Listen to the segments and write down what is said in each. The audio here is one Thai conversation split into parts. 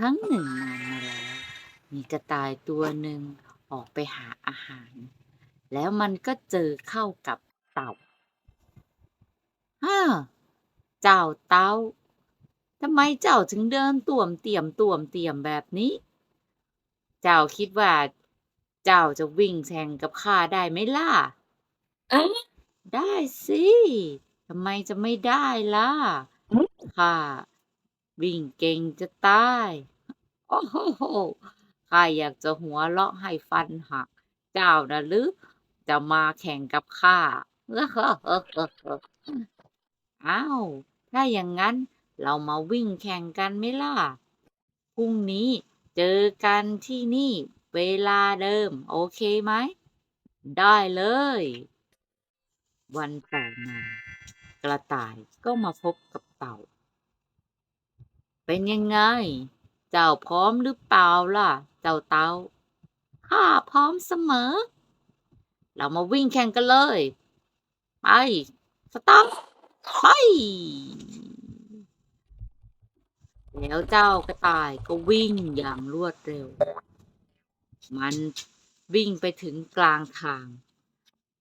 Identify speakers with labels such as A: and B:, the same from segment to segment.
A: ครั้งหนึ่งนานมาแล้ว มีกระต่ายตัวหนึ่งออกไปหาอาหาร แล้วมันก็เจอเข้ากับเต่าฮ่าเจ้าเต่าทำไมเจ้าถึงเดินต่วมเตี่ยมต่วมเตี่ยมแบบนี้ เจ้าคิดว่า เจ้าจะวิ่งแข่งกับข้าได้ไหมล่ะ
B: เอ๊ะ
A: ได้สิทำไมจะไม่ได้ล่ะข้า วิ่งเก่งจะตาย โอ้โหข้าอยากจะหัวเราะให้ฟันหัก เจ้านะหรือจะมาแข่งกับข้าอ้าว ถ้าอย่างนั้นเรามาวิ่งแข่งกันไหมล่ะ พรุ่งนี้เจอกันที่นี่เวลาเดิม โอเคไหม ได้เลย วันต่อมากระต่ายก็มาพบกับเต่า เป็นยังไง เจ้าพร้อมหรือเปล่าล่ะ เจ้าเตาข้าพร้อมเสมอ เรามาวิ่งแข่งกันเลย ไป สตาร์ทไปแล้วเจ้ากระต่ายก็วิ่งอย่างรวดเร็ว มันวิ่งไปถึงกลางทาง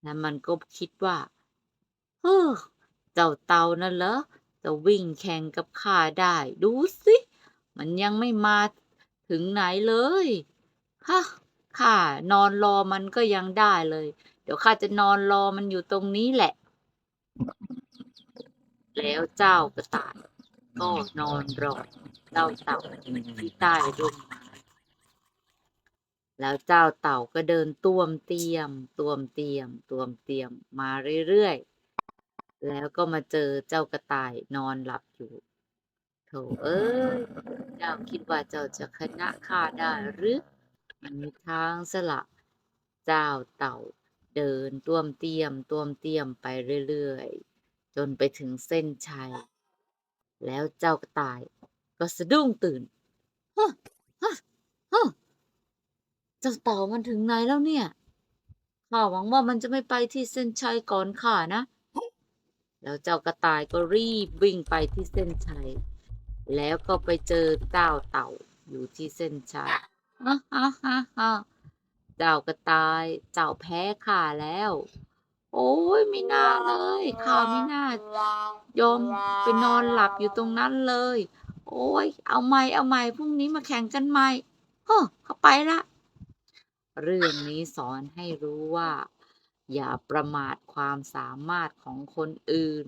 A: และมันก็คิดว่า เฮ้อ เจ้าเต่านั่นเหรอ จะวิ่งแข่งกับข้าได้ ดูสิมันยังไม่มาถึงไหนเลยฮะข้านอนรอมันก็ยังได้เลย เดี๋ยวข้าจะนอนรอมันอยู่ตรงนี้แหละ แล้วเจ้ากระต่ายก็นอนรอเจ้าเต่าที่ใต้ร่มไม้แล้วเจ้าเต่าก็เดินต้วมเตียมต้วมเตียมต้วมเตียมมาเรื่อยๆ แล้วก็มาเจอเจ้ากระต่ายนอนหลับอยู่โถเอ้ยเจ้าคิดว่าเจ้าจะชนะข้าได้หรือมันมีทางสละเจ้าเต่าเดินต้วมเตียมต้วมเตียมไปเรื่อยๆ จนไปถึงเส้นชัย แล้วเจ้ากระต่ายก็สะดุ้งตื่นฮะฮะฮะเจ้าเต่ามันถึงไหนแล้วเนี่ยข้าหวังว่ามันจะไม่ไปที่เส้นชัยก่อนข้านะ แล้วเจ้ากระต่ายก็รีบวิ่งไปที่เส้นชัย แล้วก็ไปเจอเจ้าเต่าอยู่ที่เส้นชัยฮ่าฮ่าฮ่าฮ่าเจ้ากระต่าย เจ้าแพ้ข้าแล้ว โอ้ยไม่น่าเลยข้าไม่น่ายอมไปนอนหลับอยู่ตรงนั้นเลย โอ้ยเอาใหม่เอาใหม่พรุ่งนี้มาแข่งกันใหม่เฮ้อเข้าไปละ เรื่องนี้สอนให้รู้ว่า อย่าประมาทความสามารถของคนอื่น